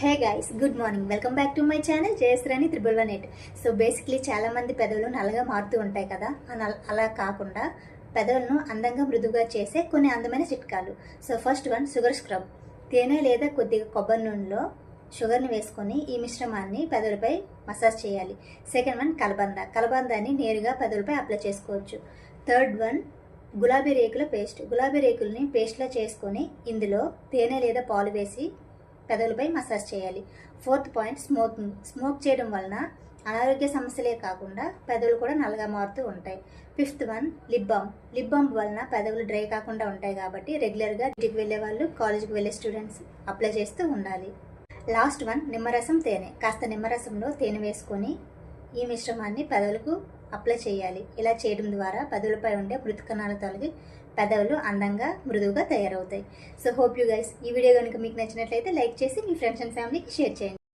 Hey guys good morning welcome back to my channel జయశ్రాని triple one eight so basically చాలామంది పెదవులు నల్లగా మారుతూ ఉంటాయి కదా? అలా కాకుండా పెదవులను అందంగా మృదువుగా చేసే కొన్ని అందమైన చిట్కాలు. So first one sugar scrub తేనె లేదా కొద్దిగా కొబ్బరి నూనెలో షుగర్ని వేసుకొని ఈ మిశ్రమాన్ని పెదవులపై మసాజ్ చేయాలి. సెకండ్ వన్ కలబంద. కలబందాన్ని నేరుగా పెదవులపై అప్లై చేసుకోవచ్చు. థర్డ్ వన్ గులాబీ రేకుల పేస్ట్ గులాబీ రేకుల్ని పేస్ట్లా చేసుకొని ఇందులో తేనె లేదా పాలు వేసి పెదవులపై మసాజ్ చేయాలి. ఫోర్త్ పాయింట్ స్మోకింగ్ స్మోక్ చేయడం వలన అనారోగ్య సమస్యలే కాకుండా పెదవులు కూడా నల్లగా మారుతూ ఉంటాయి. Fifth one lip balm. Lip balm వలన పెదవులు డ్రై కాకుండా ఉంటాయి కాబట్టి రెగ్యులర్గా ఇంటికి వెళ్ళే వాళ్ళు కాలేజీకి వెళ్ళే స్టూడెంట్స్ అప్లై చేస్తూ ఉండాలి. లాస్ట్ వన్ నిమ్మరసం తేనె. కాస్త నిమ్మరసంలో తేనె వేసుకొని ఈ మిశ్రమాన్ని పెదవులకు అప్లై చేయాలి. ఇలా చేయడం ద్వారా పెదవులపై ఉండే మృతుకణాలు తొలగి పెదవులు అందంగా మృదువుగా తయారవుతాయి. సో హోప్ యూ గైస్ ఈ వీడియో కనుక మీకు నచ్చినట్లయితే లైక్ చేసి మీ ఫ్రెండ్స్ అండ్ ఫ్యామిలీకి షేర్ చేయండి.